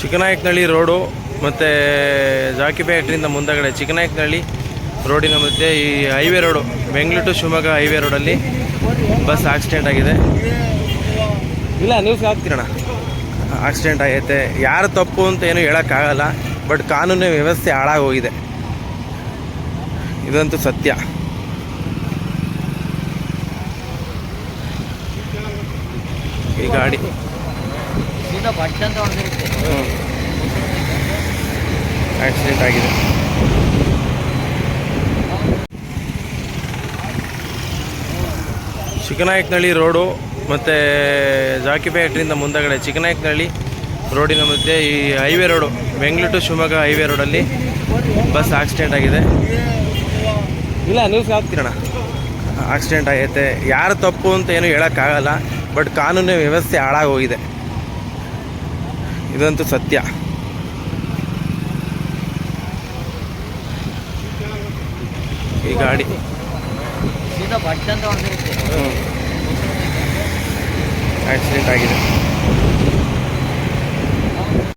Chiknayakanahalli road ಮತ್ತು ಜಾಕಿಪೇಟ್ರಿಂದ ಮುಂದಗಡೆ ಚಿಕ್ಕನಾಯಕನಹಳ್ಳಿ ರೋಡಿನ ಮಧ್ಯೆ ಈ highway road, Bengaluru to Shivamogga highway ರೋಡಲ್ಲಿ ಬಸ್ ಆಕ್ಸಿಡೆಂಟ್ ಆಗಿದೆ. ಇಲ್ಲ, ನೀವು ಹಾಕ್ತೀರಣ್ಣ. ಆಕ್ಸಿಡೆಂಟ್ ಆಗೈತೆ. ಯಾರು ತಪ್ಪು ಅಂತ ಏನೂ ಹೇಳೋಕ್ಕಾಗಲ್ಲ, ಬಟ್ ಕಾನೂನು ವ್ಯವಸ್ಥೆ ಹಾಳಾಗೋಗಿದೆ. ಇದಂತೂ ಸತ್ಯ. ಈ ಗಾಡಿ ಆಕ್ಸಿಡೆಂಟ್ ಆಗಿದೆ. ಚಿಕ್ಕನಾಯಕನಹಳ್ಳಿ ರೋಡು ಮತ್ತು ಜಾಕಿಪೇಟ್ರಿಂದ ಮುಂದಗಡೆ ಚಿಕ್ಕನಾಯಕನಹಳ್ಳಿ ರೋಡಿನ ಮಧ್ಯೆ ಈ highway road, Bengaluru to Shivamogga highway ರೋಡಲ್ಲಿ ಬಸ್ ಆಕ್ಸಿಡೆಂಟ್ ಆಗಿದೆ. ಇಲ್ಲ ನೀವು ಹಾಕ್ತೀರಣ್ಣ. ಆಕ್ಸಿಡೆಂಟ್ ಆಗೈತೆ. ಯಾರು ತಪ್ಪು ಅಂತ ಏನು ಹೇಳೋಕ್ಕಾಗಲ್ಲ ಬಟ್ ಕಾನೂನು ವ್ಯವಸ್ಥೆ ಹಾಳಾಗೋಗಿದೆ ಇದಂತೂ ಸತ್ಯ. ಈ ಗಾಡಿ. ಆಕ್ಸಿಡೆಂಟ್ ಆಗಿದೆ.